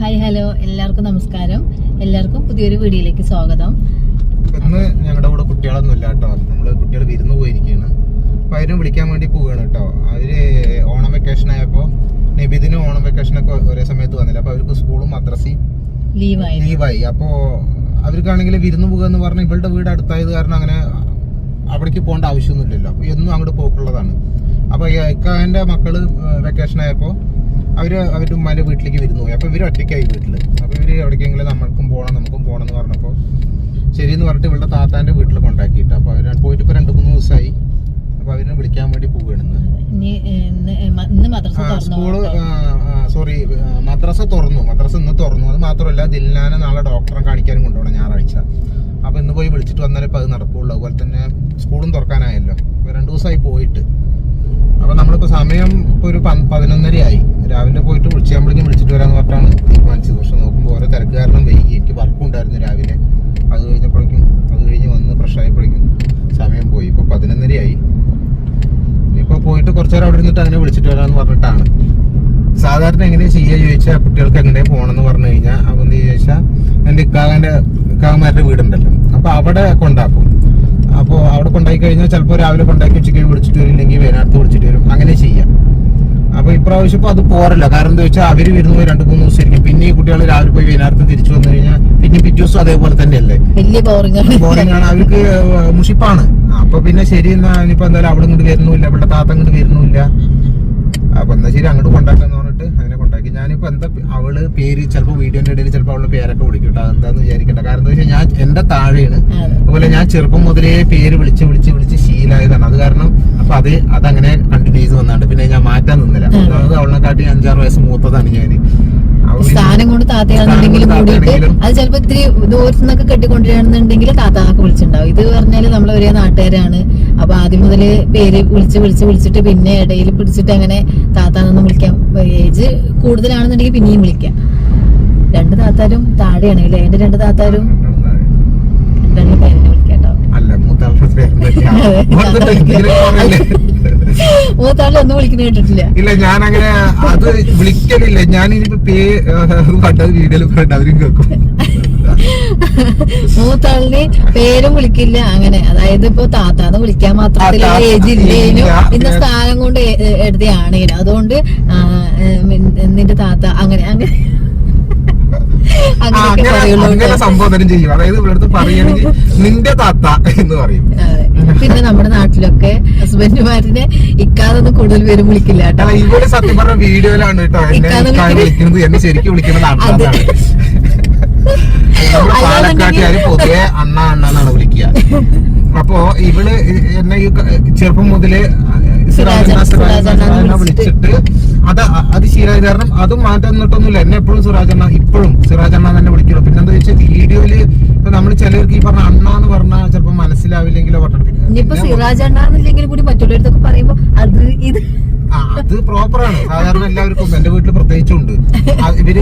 Hi hello എല്ലാവർക്കും നമസ്കാരം. എല്ലാവർക്കും പുതിയൊരു വീഡിയോയിലേക്ക് സ്വാഗതം. ഇന്ന് ഞങ്ങളുടെ കൂടെ കുട്ടികളൊന്നും ഇല്ല കേട്ടോ നമ്മൾ കുട്ടികൾ വിരുന്ന് പോയിരിക്കുകയാണ് അപ്പൊ അവരും വിളിക്കാൻ വേണ്ടി പോവുകയാണ് കേട്ടോ. അവർ ഓണം വെക്കേഷൻ ആയപ്പോ നബിദിനും ഓണം വെക്കേഷനൊക്കെ ഒരേ സമയത്ത് വന്നില്ല. അപ്പൊ അവർക്ക് സ്കൂളും മദ്രസയും ലീവായി. ലീവായി. അപ്പോ അവർക്കാണെങ്കിൽ വിരുന്ന് പോകുക എന്ന് പറഞ്ഞാൽ ഇവളുടെ വീട് അടുത്തായത് കാരണം അങ്ങനെ അവിടേക്ക് പോകേണ്ട ആവശ്യമൊന്നുമില്ലല്ലോ. എന്നും അങ്ങോട്ട് പോക്കുള്ളതാണ്. അപ്പൊ ഇക്കാന്റെ മക്കൾ വെക്കേഷൻ ആയപ്പോ അവർ അവരുടെ ഉമ്മാന്റെ വീട്ടിലേക്ക് വരുന്നു. പോയി അപ്പോൾ ഇവർ ഒറ്റയ്ക്കായി വീട്ടിൽ അപ്പോൾ ഇവർ എവിടേക്കെങ്കിലും നമ്മൾക്കും പോകണം നമുക്കും പോകണം എന്ന് പറഞ്ഞപ്പോൾ ശരി എന്ന് പറഞ്ഞിട്ട് ഇവളുടെ താത്താന്റെ വീട്ടിൽ കൊണ്ടാക്കിയിട്ട്. അപ്പോൾ അവർ പോയിട്ട് ഇപ്പോൾ രണ്ട് മൂന്ന് ദിവസമായി അപ്പോൾ അവരെ വിളിക്കാൻ വേണ്ടി പോവുകയാണ് സ്കൂൾ സോറി മദ്രസ തുറന്നു. മദ്രസ ഇന്ന് തുറന്നു. അത് മാത്രമല്ല ദിൽനാനെ നാളെ ഡോക്ടറെ കാണിക്കാനും കൊണ്ടുപോകണം ഞായറാഴ്ച. അപ്പോൾ ഇന്ന് പോയി വിളിച്ചിട്ട് വന്നാലേ ഇപ്പോൾ അത് നടക്കുള്ളൂ. അതുപോലെ തന്നെ സ്കൂളും തുറക്കാനായല്ലോ. രണ്ടു ദിവസമായി പോയിട്ട്. അപ്പൊ നമ്മളിപ്പോ സമയം ഇപ്പൊ ഒരു പതിനൊന്നരയായി. രാവിലെ പോയിട്ട് വിളിച്ചാകുമ്പോഴേക്കും വിളിച്ചിട്ട് വരാന്ന് പറഞ്ഞാണ് തീരുമാനിച്ചത് പക്ഷെ നോക്കുമ്പോൾ ഓരോ തിരക്ക് കാരണം വൈകി. എനിക്ക് വർക്കും ഉണ്ടായിരുന്നു രാവിലെ. അത് കഴിഞ്ഞപ്പോഴേക്കും അത് കഴിഞ്ഞ് വന്ന് ഫ്രഷ് ആയപ്പോഴേക്കും സമയം പോയി. ഇപ്പൊ പതിനൊന്നരയായി. ഇനിയിപ്പോ പോയിട്ട് കുറച്ചു നേരം അവിടെ ഇരുന്നിട്ട് അങ്ങനെ വിളിച്ചിട്ട് വരാന്ന് പറഞ്ഞിട്ടാണ്. സാധാരണ എങ്ങനെയാ ചെയ്യുക ചോദിച്ചാൽ കുട്ടികൾക്ക് എങ്ങനെ പോകണമെന്ന് പറഞ്ഞു കഴിഞ്ഞാൽ അപ്പൊ എന്ത് ചോദിച്ചാൽ എന്റെ ഇക്കാകന്റെ ഇക്കാകന്മാരുടെ വീടുണ്ടല്ലോ. അപ്പൊ അവിടെ കൊണ്ടാക്കും. അപ്പോൾ അവിടെ കൊണ്ടാക്കി കഴിഞ്ഞാൽ ചിലപ്പോൾ രാവിലെ കൊണ്ടാക്കി ഉച്ചയ്ക്ക് വിളിച്ചിട്ട് വരും ഇല്ലെങ്കിൽ വൈകുന്നേരത്ത് വിളിച്ചിട്ട് വരും. അങ്ങനെ ചെയ്യാം. അപ്പോൾ ഇപ്രാവശ്യം ഇപ്പോൾ അത് പോരല്ല. കാരണം എന്താ വെച്ചാൽ അവർ വരുന്ന പോയി രണ്ട് മൂന്ന് ദിവസം ഇരിക്കും പിന്നെ ഈ കുട്ടികൾ രാവിലെ പോയി വേനാർത്ത് തിരിച്ചു വന്നു കഴിഞ്ഞാൽ പിന്നെ പിറ്റേ ദിവസം അതേപോലെ തന്നെയല്ലേ? വലിയ ബോറിംഗ് ആണ്. അവർക്ക് മുഷിപ്പാണ്. അപ്പൊ പിന്നെ ശരി എന്നാ ഇനിയിപ്പോ എന്തായാലും അവിടെ ഇങ്ങോട്ട് വരുന്നില്ല ഇവിടെ താത്ത ഇങ്ങോട്ട് വരുന്നില്ല അപ്പൊ എന്നാ ശരി അങ്ങോട്ട് കൊണ്ടാക്കാന്ന് പറഞ്ഞിട്ട് അങ്ങനെ കൊണ്ടാക്കി ഞാനിപ്പോ എന്താ അവൾ പേര് ചിലപ്പോൾ വീഡിയോന്റെ ഇടയിൽ ചിലപ്പോൾ അവളുടെ പേരൊക്കെ വിളിക്കും കേട്ടോ അതെന്താന്ന് വിചാരിക്കണ്ട. കാരണം എന്താ വെച്ചാൽ ഞാൻ എന്റെ താഴെയാണ്. അതെ. അതുപോലെ ഞാൻ ചെറുപ്പം മുതലേ പേര് വിളിച്ച് വിളിച്ച് വിളിച്ച് ശീലായതാണ് അത് കാരണം അപ്പൊ അത് അതങ്ങനെ കണ്ടിന്യൂ ചെയ്ത് വന്നാണ്ട്. പിന്നെ ഞാൻ മാറ്റാൻ നിന്നില്ല. അതായത് അവളെക്കാട്ടി അഞ്ചാറ് വയസ്സ് മൂത്തതാണ് ഞാൻ സ്ഥാനം കൊണ്ട് താത്തയാണെന്നുണ്ടെങ്കിൽ കൂടിയിട്ട് അത് ചിലപ്പോ ഇത്തിരി ദൂരത്തു നിന്നൊക്കെ കെട്ടിക്കൊണ്ടിരിക്കുകയാണെന്നുണ്ടെങ്കിൽ താത്താക്ക് വിളിച്ചിട്ടുണ്ടാവും. ഇത് പറഞ്ഞാൽ നമ്മൾ ഒരേ നാട്ടുകാരാണ്. അപ്പൊ ആദ്യം മുതൽ പേര് വിളിച്ച് വിളിച്ച് വിളിച്ചിട്ട് പിന്നെ ഇടയിൽ പിടിച്ചിട്ട് അങ്ങനെ താത്താനൊന്നും വിളിക്കാം. ഏജ് കൂടുതലാണെന്നുണ്ടെങ്കിൽ പിന്നെയും വിളിക്കാം. രണ്ട് താത്താരും താഴെയാണ് അല്ലേ? എന്റെ രണ്ട് താത്താരും രണ്ടാളുടെ പേരിനെ വിളിക്കാം മൂത്താളിൽ ഒന്നും വിളിക്കുന്ന കേട്ടിട്ടില്ല. ഇല്ല ഞാൻ അങ്ങനെ അത് വിളിക്കലില്ല. ഞാൻ ഇനിയിപ്പോ പേ കണ്ടത് വീഡിയോയിൽ പറയണ്ട അവരും കേൾക്കും. മൂത്താളിന് പേരും വിളിക്കില്ല അങ്ങനെ. അതായത് ഇപ്പൊ താത്താന്ന് വിളിക്കാൻ താത്ത. ഏജ് ഇല്ലേനും ഇന്ന സ്ഥാനം കൊണ്ട് എ- എ- അതുകൊണ്ട് നിന്റെ താത്ത അങ്ങനെ അങ്ങനെ. അങ്ങനെ. സംബോധനം ചെയ്യും അതായത് ഇവിടുത്തെ പറയുകയാണെങ്കിൽ നിന്റെ താത്ത എന്ന് പറയും. പിന്നെ നമ്മുടെ നാട്ടിലൊക്കെ ഹസ്ബൻഡുമാരിനെ ഇക്കാതൊന്നും കൂടുതൽ പേരും വിളിക്കില്ല കേട്ടോ ഇവിടെ സത്യം പറഞ്ഞ വീഡിയോയിലാണ് കേട്ടോ എന്നെ വിളിക്കുന്നത്. വിളിക്കുന്നത് എന്നെ ശരിക്കും വിളിക്കുന്നത് അതെ. അണ്ണാന്നാണ് നമ്മൾ പാലക്കാട്ടുകാര് പൊതുവെ അണ്ണ അണ്ണ എന്നാണ് വിളിക്കുക അപ്പോ ഇവൾ എന്നെ ഈ ചെറുപ്പം മുതലേ വിളിച്ചിട്ട് അത് അത് കാരണം അതും മാറ്റം നിട്ടൊന്നുമില്ല എന്നെ എപ്പോഴും സിറാജ് അണ്ണ ഇപ്പോഴും സിറാജ് അണ്ണ തന്നെ വിളിക്കുള്ളൂ. പിന്നെ എന്താ വെച്ചാൽ വീഡിയോയിൽ ഇപ്പൊ നമ്മൾ ചിലർക്ക് ഈ പറഞ്ഞ അണ്ണ എന്ന് പറഞ്ഞാൽ ചിലപ്പോ മനസ്സിലാവില്ലെങ്കിലോ ഇനിയിപ്പോ അണ്ണാന്നില്ലെങ്കിൽ കൂടി പറയുമ്പോ അത് ഇത് അത് പ്രോപ്പറാണ്. സാധാരണ എല്ലാവർക്കും എന്റെ വീട്ടിൽ പ്രത്യേകിച്ചുണ്ട്. ഉണ്ട് ഇവർ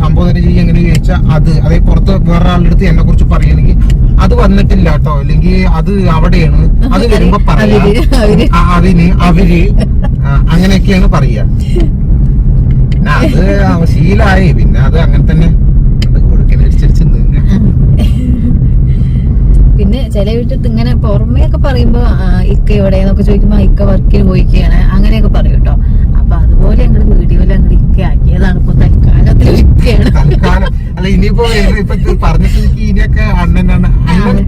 സംബോധന ചെയ്യുക എങ്ങനെ ചോദിച്ചാൽ അത്. അതേ പുറത്ത് വേറെ ആളുടെ അടുത്ത് എന്നെ കുറിച്ച് പറയുകയാണെങ്കിൽ അത് വന്നിട്ടില്ല കേട്ടോ അല്ലെങ്കിൽ അത് അവിടെയാണ്. അത് വരുമ്പോ പറയാ. അതിന് അവർ അങ്ങനെയൊക്കെയാണ് പറയാ. പിന്നെ അത് ശീലായി. പിന്നെ അത് അങ്ങനെ തന്നെ പിന്നെ ചില വീട്ടിൽ ഇങ്ങനെ പുറമേയൊക്കെ പറയുമ്പോ ഇക്ക ഇക്ക എവിടെയെന്നൊക്കെ ചോദിക്കുമ്പോ ഇക്ക വർക്കിന് പോയിക്കാണ്. അങ്ങനെയൊക്കെ പറയും കേട്ടോ. അപ്പൊ അതുപോലെ അങ്ങോട്ട് വീഡിയോയിൽ അങ്ങോട്ട് ഇക്ക ആക്കിയതാണ് ഇപ്പൊ തൽക്കാലത്തിൽ ഇക്കയാണ് ഇനിയിപ്പോ ഇപ്പൊ പറഞ്ഞിട്ട് ഇനിയൊക്കെ അണ്ണനാണ് അണ്ണൻ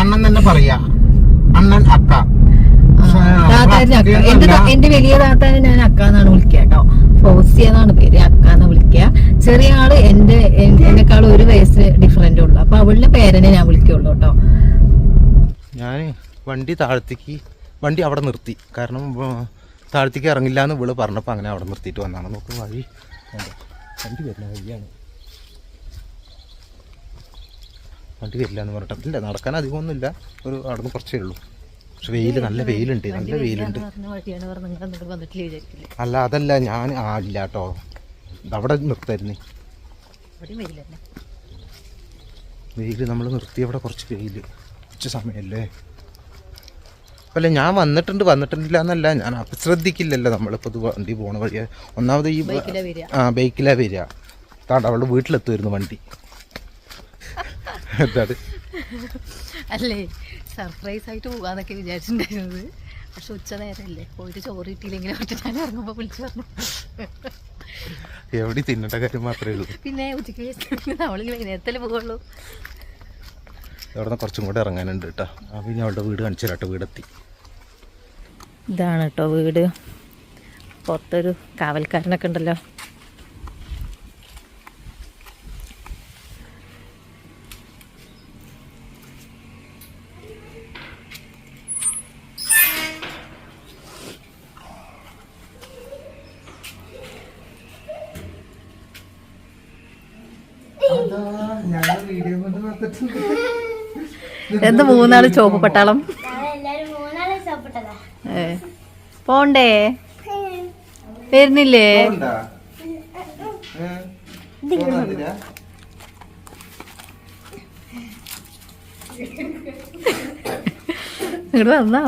അണ്ണൻ തന്നെ പറയാ. അണ്ണൻ അക്ക. എന്റെ വലിയ താത്താനെ ഞാൻ അക്ക എന്നാണ് വിളിക്കുക കേട്ടോ. ഫൗസി എന്നാണ് പേര് അക്ക എന്ന് വിളിക്കുക. ചെറിയ ആൾ എന്റെ എന്നെക്കാൾ ഒരു വയസ്സ് ഡിഫറെന്റ് ഉള്ളു. അപ്പൊ അവളുടെ പേരനെ ഞാൻ വിളിക്കുള്ളൂ കേട്ടോ. ഞാൻ വണ്ടി താഴത്തേക്ക് വണ്ടി അവിടെ നിർത്തി. കാരണം താഴത്തേക്ക് ഇറങ്ങില്ല എന്ന് ഇവൾ പറഞ്ഞപ്പോൾ അങ്ങനെ അവിടെ നിർത്തിയിട്ട് വന്നാണ് നോക്ക് വഴി? വണ്ടി വരില്ല വഴിയാണ്. വണ്ടി വരില്ല എന്ന് പറഞ്ഞിട്ട് ഇല്ല നടക്കാൻ അധികമൊന്നുമില്ല. ഒരു അവിടെ നിന്ന് കുറച്ചേ ഉള്ളൂ. പക്ഷെ വെയിൽ നല്ല വെയിലുണ്ട് നല്ല വെയിലുണ്ട്. അല്ല അതല്ല ഞാൻ ആ ഇല്ല കേട്ടോ. അവിടെ നിർത്തായിരുന്നേ. വെയിൽ നമ്മൾ നിർത്തി അവിടെ കുറച്ച് വെയിൽ. ഉച്ച സമയമല്ലേ? അല്ല ഞാൻ വന്നിട്ടുണ്ട് വന്നിട്ടില്ല എന്നല്ല. ഞാൻ ശ്രദ്ധിക്കില്ലല്ലോ നമ്മളിപ്പോൾ ഇത് വണ്ടി പോണ വഴി ഒന്നാമത് ഈ ആ ബൈക്കിലാ വരിക. താണ്ട അവളുടെ വീട്ടിലെത്തുമായിരുന്നു വണ്ടി. എന്താണ് അല്ലേ? സർപ്രൈസ് ആയിട്ട് പോകാന്നൊക്കെ വിചാരിച്ചിട്ടുണ്ടായിരുന്നത്. പക്ഷെ ഉച്ച നേരമല്ലേ പോയിട്ട് ചോറ് കിട്ടിയില്ലെങ്കിലും ഒറ്റ ഞാൻ ഇറങ്ങുമ്പോൾ വിളിച്ചു പറഞ്ഞു. എവിടെ തിന്നേണ്ട കാര്യം മാത്രമേ ഉള്ളൂ. പിന്നെ ഉച്ചയ്ക്ക് നമ്മളിങ്ങനെ വൈകുന്നേരത്തല്ലേ പോകുള്ളൂ അവിടെ നിന്ന് കുറച്ചും കൂടെ ഇറങ്ങാനുണ്ട് കേട്ടോ. ഞാൻ അവളുടെ വീട് കാണിച്ചു തരാട്ടോ വീടെത്തി. ഇതാണ് കേട്ടോ വീട്. പുറത്തൊരു കാവൽക്കാരനൊക്കെ ഉണ്ടല്ലോ. എന്ത് മൂന്നാൾ ചോപ്പ് പട്ടാളം എല്ലാരും മൂന്നാളെ ഇഷ്ടപ്പെട്ടതാ ഏ. പോണ്ടേ? വരുന്നില്ലേ? ഇങ്ങോട്ട് വന്നോ?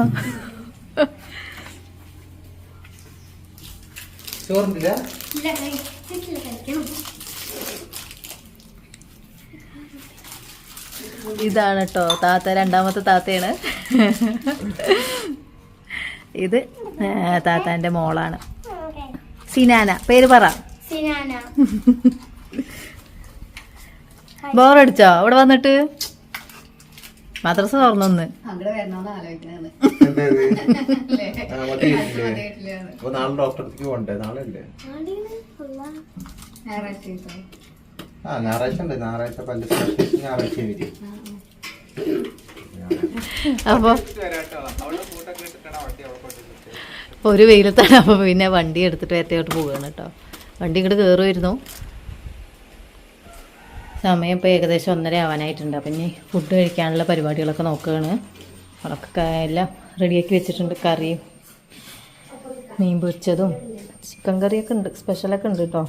കഴിക്കണം. ഇതാണ് കേട്ടോ താത്ത രണ്ടാമത്തെ താത്തയാണ്. ഇത് താത്താന്റെ മോളാണ്. സിനാന പേര് പറ. സിനാന. ബോറടിച്ചോ? ഇവിടെ വന്നിട്ട്? മദ്രസ തുറന്നൊന്ന്. അപ്പൊ നാളെ ഡോക്ടറെ അടുത്തേക്ക് പോണ്ടേ നാളെ അല്ലേ ആ ഞായറാഴ്ച ഉണ്ട് ഞായറാഴ്ച പല്ല് സ്പെഷ്യലിസ്റ്റ് ഞായറാഴ്ച വരും അപ്പൊ ഒരു വെയിലത്താണ്. അപ്പോൾ പിന്നെ വണ്ടി എടുത്തിട്ട് വേറ്റയോട്ട് പോവുകയാണ് കേട്ടോ. വണ്ടി ഇങ്ങോട്ട് കയറുമായിരുന്നു സമയം ഇപ്പോൾ ഏകദേശം ഒന്നര ആവാനായിട്ടുണ്ട്. അപ്പം ഇനി ഫുഡ് കഴിക്കാനുള്ള പരിപാടികളൊക്കെ നോക്കുകയാണ് അതൊക്കെ എല്ലാം റെഡിയാക്കി വെച്ചിട്ടുണ്ട്. കറിയും മീൻ പൊരിച്ചതും ചിക്കൻ കറിയൊക്കെ ഉണ്ട്. സ്പെഷ്യലൊക്കെ ഉണ്ട് കേട്ടോ.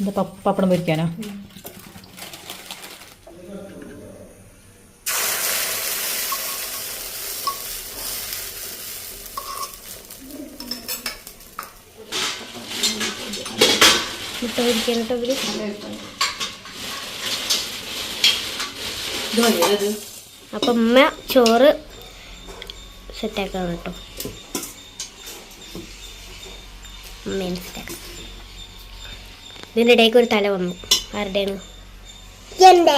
എന്താ പപ്പ- പപ്പടം പൊരിക്കാനോ? മുട്ട കേട്ടോ ഇവർ അപ്പൊ ഉമ്മ ചോറ് സെറ്റാക്കണം കേട്ടോ. ഉമ്മേനെ സെറ്റാക്കാം. ഇതിന്റെ ഇടയ്ക്ക് ഒരു തല വന്നു. ആരുടെയാണ് എന്റെ.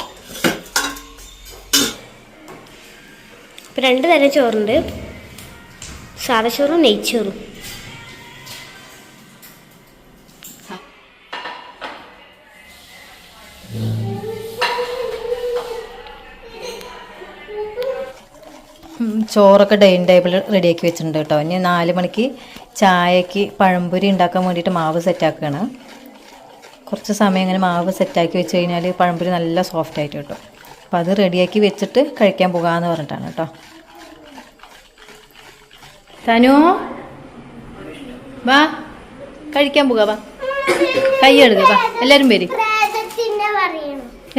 ഇപ്പം രണ്ട് തരം ചോറുണ്ട്. സാദാ ചോറും നെയ്ച്ചോറും. ചോറൊക്കെ ഡൈനിങ് ടേബിൾ റെഡിയാക്കി വെച്ചിട്ടുണ്ട് കേട്ടോ ഇനി നാല് മണിക്ക് ചായക്ക് പഴംപൊരി ഉണ്ടാക്കാൻ വേണ്ടിയിട്ട് മാവ് സെറ്റാക്കുകയാണ് കുറച്ച് സമയം ഇങ്ങനെ മാവ് സെറ്റാക്കി വെച്ച് കഴിഞ്ഞാൽ പഴംപൊരി നല്ല സോഫ്റ്റ് ആയിട്ട് കിട്ടും. അപ്പോൾ അത് റെഡിയാക്കി വെച്ചിട്ട് കഴിക്കാൻ പോകാമെന്ന് പറഞ്ഞിട്ടാണ് കേട്ടോ തനു? വാ. കഴിക്കാൻ പോകാ വാ. കൈ വാ. എല്ലാവരും വരി.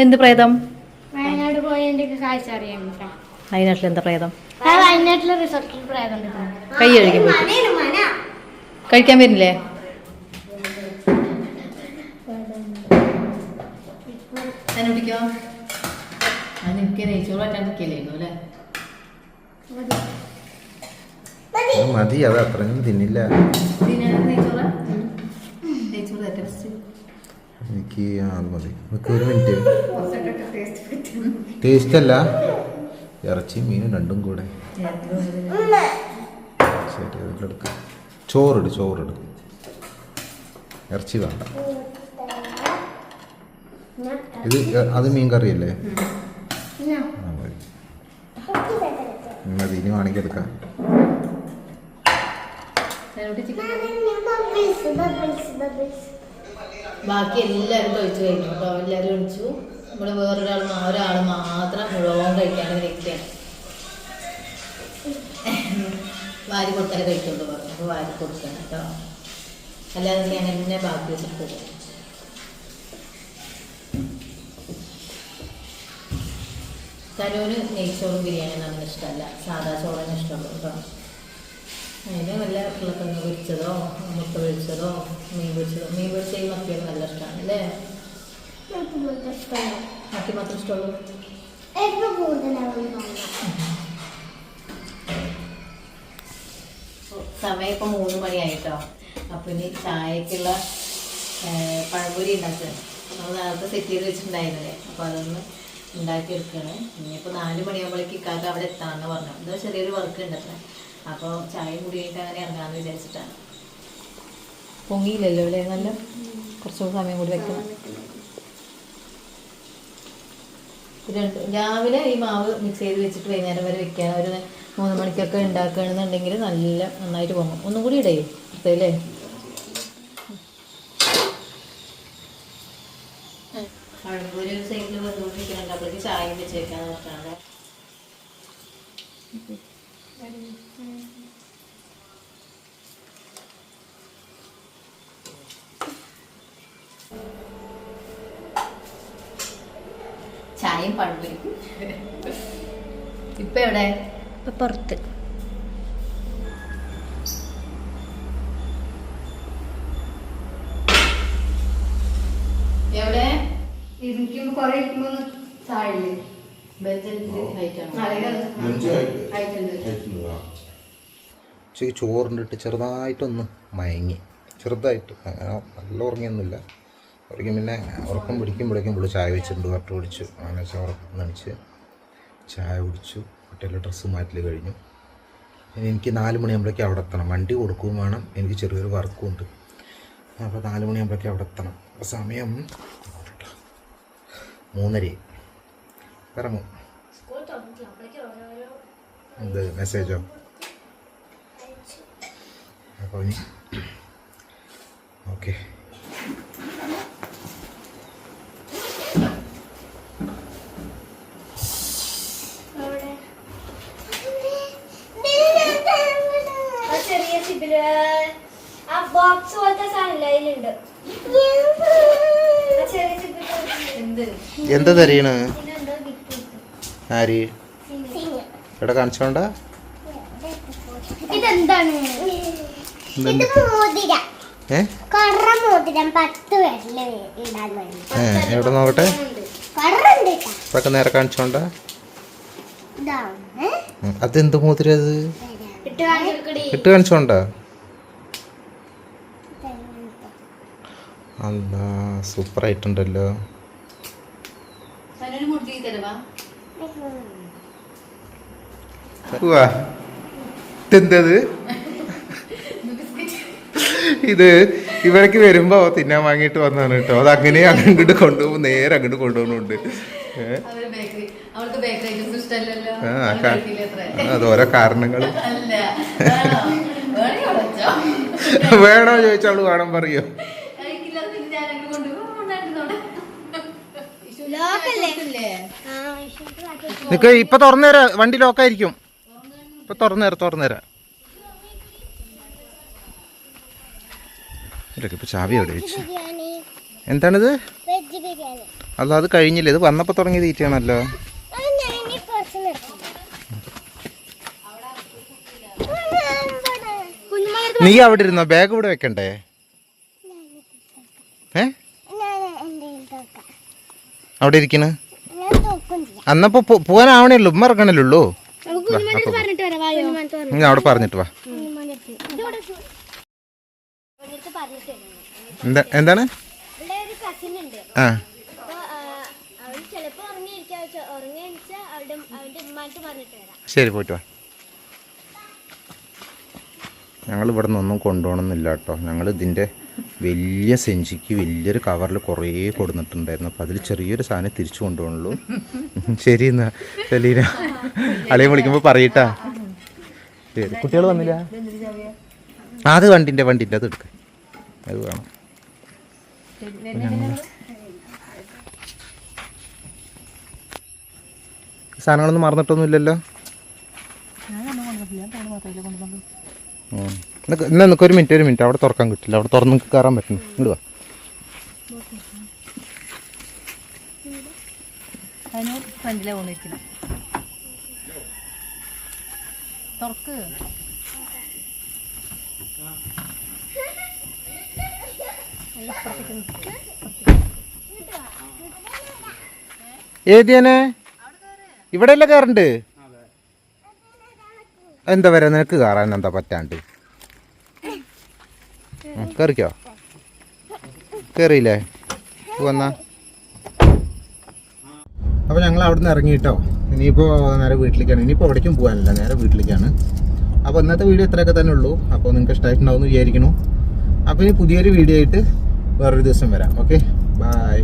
എന്ത് പ്രേതം? അതിനാട്ടിൽ എന്താ പ്രേതം? വയനാട്ടിലെ റിസോർട്ടിൽ കൈ കഴുകി പോയി കഴിക്കാൻ വരുന്നില്ലേ നിൽക്കില്ലായിരുന്നു അല്ലേ? മതി. അത് അത്രയും തിന്നില്ല. എനിക്ക് അത് മതി. ഒരു മിനിറ്റ് ടേസ്റ്റ് അല്ല. ഇറച്ചി മീനും രണ്ടും കൂടെ. ശരി അതൊക്കെ എടുക്കാം. ചോറിട് ചോറിട്. ഇറച്ചി വേണ്ട. ഇത് അത് മീൻ കറിയല്ലേ? അല്ലേ മതി. ഇനി വേണമെങ്കിൽ എടുക്കാം. ബാക്കി എല്ലാവരും കഴിച്ചു കഴിഞ്ഞു. കേട്ടോ എല്ലാവരും കഴിച്ചു. നമ്മൾ വേറൊരാൾ ഒരാൾ മാത്രം മുഴുവൻ കഴിക്കാണ്ട് നിൽക്കുകയാണ് വാരി കൊടുത്താലേ കഴിക്കുള്ളൂ പറഞ്ഞു. അപ്പോൾ വാരി കൊടുക്കണം കേട്ടോ. അല്ലാതെ ഞാൻ എന്നെ ബാക്കി വെച്ചിട്ട് പോകും നെയ്ച്ചോറും ബിരിയാണി ഒന്നും ഇഷ്ടമല്ല. സാധാ ചോറിന് ഇഷ്ടമുള്ളൂ കേട്ടോ. അതിന് വല്ല ഉരുളക്കിഴങ്ങ് പൊരിച്ചതോ മുട്ട പൊരിച്ചതോ മീൻ പൊരിച്ചതോ മീൻ പൊരിച്ച ഈ മത്തിയൊക്കെ നല്ല ഇഷ്ടമാണ് അല്ലേ? മക്കി മാത്രം ഇഷ്ടമുള്ളൂ. ഏറ്റവും കൂടുതലാണ് സമയം ഇപ്പം മൂന്ന് മണിയായിട്ടോ. അപ്പൊ ഇനി ചായക്കുള്ള പഴംപൊരി ഉണ്ടാക്കുകയാണ് നമ്മൾ നേരത്തെ സെറ്റ് ചെയ്ത് വെച്ചിട്ടുണ്ടായിരുന്നില്ലേ? അപ്പോൾ അതൊന്ന് ഉണ്ടാക്കിയെടുക്കുകയാണ്. ഇനിയിപ്പോൾ നാല് മണിയാകുമ്പോഴേക്ക് ഇക്കാക്ക അവിടെ എത്താമെന്ന് പറഞ്ഞു. എന്തോ ചെറിയൊരു വർക്ക് ഉണ്ട് അത്ര. അപ്പോൾ ചായ കൂടിയിട്ട് അങ്ങനെ ഇറങ്ങാമെന്ന് വിചാരിച്ചിട്ടാണ്. പൊങ്ങിയില്ലല്ലോ അല്ലേ? നല്ല കുറച്ചുകൂടി സമയം കൂടി വെക്കണം. രണ്ട് രാവിലെ ഈ മാവ് മിക്സ് ചെയ്ത് വെച്ചിട്ട് വൈകുന്നേരം വരെ വെക്കുക ഒരു മൂന്ന് മണിക്കൊക്കെ ഉണ്ടാക്കുകയാണെന്നുണ്ടെങ്കിൽ നല്ല നന്നായിട്ട് പൊങ്ങും. ഒന്നും കൂടി ഇടേ അല്ലേ ഒരു സൈഡിൽ ചായയും പഴംപൊരി ഇപ്പൊ എവിടെ? പുറത്ത് എവിടെ? ഇരിക്കുമ്പോ കൊറേ ഉച്ചയ്ക്ക് ചോറിന്റെ ചെറുതായിട്ടൊന്ന് മയങ്ങി. ചെറുതായിട്ട്. അങ്ങനെ നല്ല ഉറങ്ങിയൊന്നുമില്ല. ഉറങ്ങി പിന്നെ ഉറക്കം പിടിക്കുമ്പോഴേക്കും ഇവിടെ ചായ വെച്ചിട്ടുണ്ട്. കട്ട് കുടിച്ചു. അങ്ങനെ ഉറക്കം നണിച്ച് ചായ കുടിച്ചു. കുട്ടികളുടെ ഡ്രസ്സ് മാറ്റൽ കഴിഞ്ഞു. എനിക്ക് നാല് മണിയാകുമ്പോഴേക്കും അവിടെ എത്തണം. വണ്ടി കൊടുക്കുകയും വേണം. എനിക്ക് ചെറിയൊരു വർക്കും ഉണ്ട്. അപ്പോൾ നാല് മണിയാകുമ്പോഴേക്കും അവിടെ എത്തണം. അപ്പോൾ സമയം മൂന്നര ഇറങ്ങും. എന്ത്? മെസ്സേജോ? അപ്പോൾ ഇനി ഓക്കെ ആ ചെറിയ സിബിൽ ആ ബോക്സ് പോലത്തെ സാധനം അതിലുണ്ട്. എന്ത് എന്താ തരീണ്. ആര്? ഇവിടെ കാണിച്ചോണ്ട? ഇതെന്താണ്? ഇത് മോതിരം. കറ മോതിരം പത്ത് പേരിൽ ഇടാൻ വേണ്ടി. എവിടെ നോക്കട്ടെ? ഇതൊക്കെ നേരെ കാണിച്ചോണ്ട? അതെന്ത് മോതിരം അത്? ഇട്ട് കാണിച്ചോണ്ട? അല്ല സൂപ്പർ ആയിട്ടുണ്ടല്ലോ. ഇതെന്തത്? ഇത് ഇവർക്ക് വരുമ്പോ തിന്നാൻ വാങ്ങിയിട്ട് വന്നാണ് കേട്ടോ. അത് അങ്ങനെ അങ്ങോട്ട് കൊണ്ടുപോകും നേരെ അങ്ങോട്ട് കൊണ്ടുപോകുന്നുണ്ട്. അത് ഓരോ കാരണങ്ങൾ വേണോ? ചോദിച്ചാളു ചോദിച്ചാൽ വേണം പറയോ കഴിക്കില്ല പിന്നെ ഞാൻ അങ്ങ് കൊണ്ടുപോകും കൊണ്ടായിരുന്നോടെ. ലോക്കല്ലേ? നിക്ക് ഇപ്പൊ തുറന്നുതരാ വണ്ടി ലോക്കായിരിക്കും ഇപ്പൊ തുറന്നുതരാം തുറന്നുതരാം ഇല്ല ഇപ്പൊ ചാവി അവിടെ വെച്ച്? എന്താണിത്? അല്ല അത് കഴിഞ്ഞില്ല? ഇത് വന്നപ്പോ തുടങ്ങിയ തീറ്റയാണല്ലോ അത് ഞാൻ ഈ കുറച്ച് നിർത്തി കുഞ്ഞുമകൾക്ക് നീ അവിടെ ഇരുന്നോ? ബാഗ് ഇവിടെ വെക്കണ്ടേ? ഏ? അവിടെ ഇരിക്കണേ? അന്നപ്പോ പോകാനാവണേ ഉള്ളൂ ഉമ്മ ഇറങ്ങണല്ലേ ഉള്ളൂ ഞാൻ അവിടെ പറഞ്ഞിട്ട് വാ. പറഞ്ഞിട്ട് വരാം. എന്താ എന്താണ്? ഇവിടെ ഒരു കസിൻ ഉണ്ട്. ആ. ശരി പോയിട്ട് വാ. ഞങ്ങൾ ഇവിടെ നിന്നൊന്നും കൊണ്ടുപോകണമെന്നില്ല കേട്ടോ. ഞങ്ങൾ ഇതിന്റെ വലിയ സെഞ്ചിക്ക് വലിയൊരു കവറിൽ കുറേ കൊടുത്തിട്ടുണ്ടായിരുന്നു അപ്പോൾ അതിൽ ചെറിയൊരു സാധനം തിരിച്ചു കൊണ്ടുപോകണുള്ളൂ ശരി എന്നാ ശലീന അളിയെ വിളിക്കുമ്പോൾ പറയട്ടാ. ശരി കുട്ടികൾ വന്നില്ല? അത് വണ്ടിന്റെ വണ്ടിന്റെ അത് എടുക്കുക അത് വേണം. സാധനങ്ങളൊന്നും മറന്നിട്ടൊന്നുമില്ലല്ലോ? ഉം. നിക്ക് എന്നാ നിനക്ക് ഒരു മിനിറ്റ് ഒരു മിനിറ്റ്. അവിടെ തുറക്കാൻ കിട്ടില്ല. അവിടെ തുറന്ന് കയറാൻ പറ്റുന്നു ഇങ്ങോട്ട് വാ. തുറക്ക് ഏതിയനെ? ഇവിടെയല്ലേ കയറണ്ട്? എന്താ വരാ? നിനക്ക് കയറാൻ എന്താ പറ്റാണ്ട്? ഉം, കയറിയില്ലേ? വന്ന? അപ്പോൾ ഞങ്ങൾ അവിടെ നിന്ന് ഇറങ്ങിയിട്ടോ ഇനിയിപ്പോൾ നേരെ വീട്ടിലേക്കാണ്. ഇനിയിപ്പോൾ എവിടേക്കും പോകാനില്ല. നേരെ വീട്ടിലേക്കാണ്. അപ്പോൾ ഇന്നത്തെ വീഡിയോ ഇത്രയൊക്കെ തന്നെ ഉള്ളൂ. അപ്പോൾ നിങ്ങൾക്ക് ഇഷ്ടമായിട്ടുണ്ടാവും എന്ന് വിചാരിക്കണു അപ്പോൾ ഇനി പുതിയൊരു വീഡിയോ ആയിട്ട് വേറൊരു ദിവസം വരാം. Okay bye